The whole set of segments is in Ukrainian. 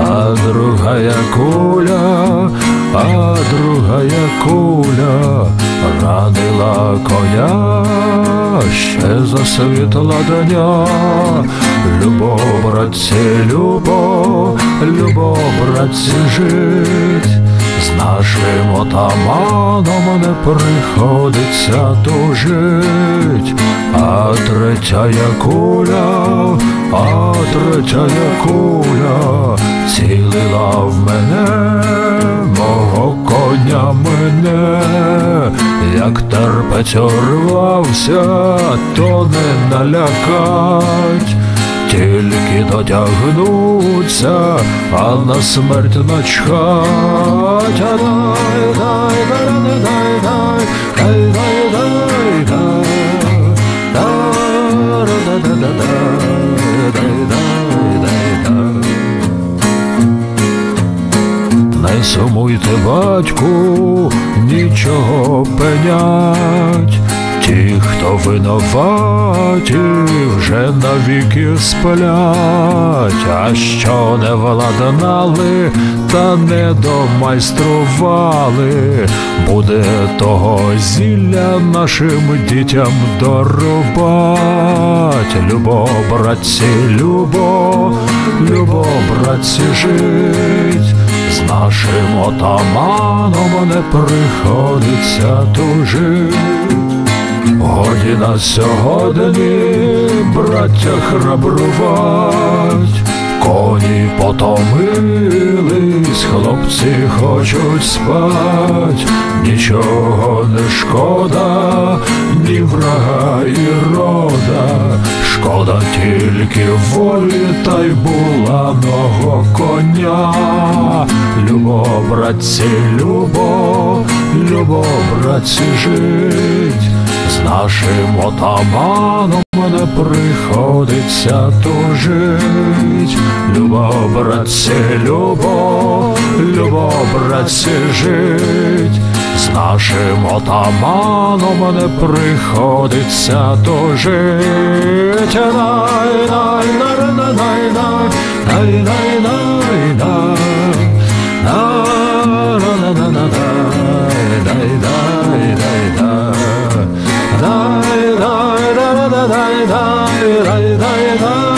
а другая куля, а другая куля ранила коня, ще засвітла доня, любов, братці, любов, любов, братці, жить. З нашим отаманом не приходиться тужить, а третя куля, а третя куля цілила в мене, мого коня мене, як терпець орвався, то не налякать. Тільки дотягнуться, а на смерть начхать. Сумуйте, батьку, нічого пенять. Ті, хто винуваті, вже навіки сплять, а що не владнали, та не домайстрували, буде того зілля нашим дітям дорубать. Любо, братці, любо, любо, братці, жить. З нашим отаманом не приходиться тужить. Годі на сьогодні, браття храбрувать, коні потомились, хлопці хочуть спать, нічого не шкода, ні врага і рода, шкода тільки волі та й була мого коня. Любо, братці, любо, любо, братці, жить. З нашим отаманом не приходиться тужить. Любо, братці, любо, любо, братці, жить. З нашим отаманом не приходиться тужить. Дай, дай,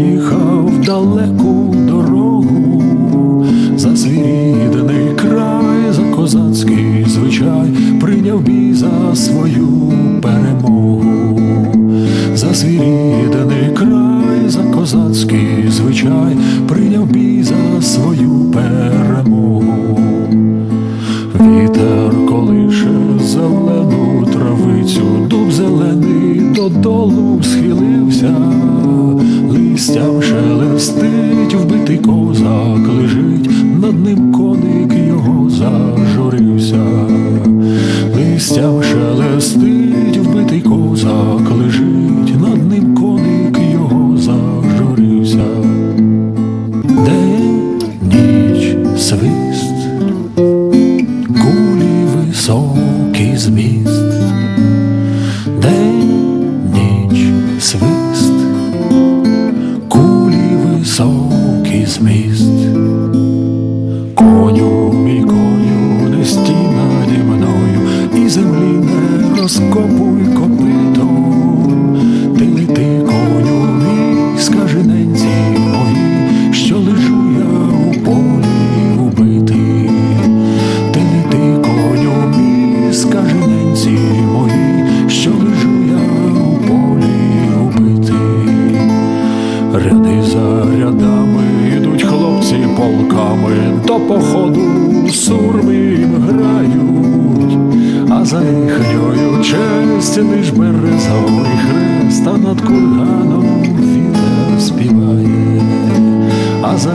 Ріднею поїхав в далеку дорогу за свій рідний край, за козацький звичай, прийняв бій за свою перемогу, листям шелестить, вбитий козак лежить, над ним коник його зажурився, листям шелестить, вбитий козак лежить, над ним коник його зажурився. День, ніч, свист, зміст, коню, мій коню, не стіна наді мною, і землі не розкопуй копитом. Ти лети, коню, мій, скажи ненці мої, що лежу я у полі убитий. Ти лети, коню, мій, скажи ненці мої, що лежу я у полі убитий. Ряди за рядами хлопці полками, до походу сурми грають, а за їхньою честь лиш березовий хрест, а над курганом вітер співає, а за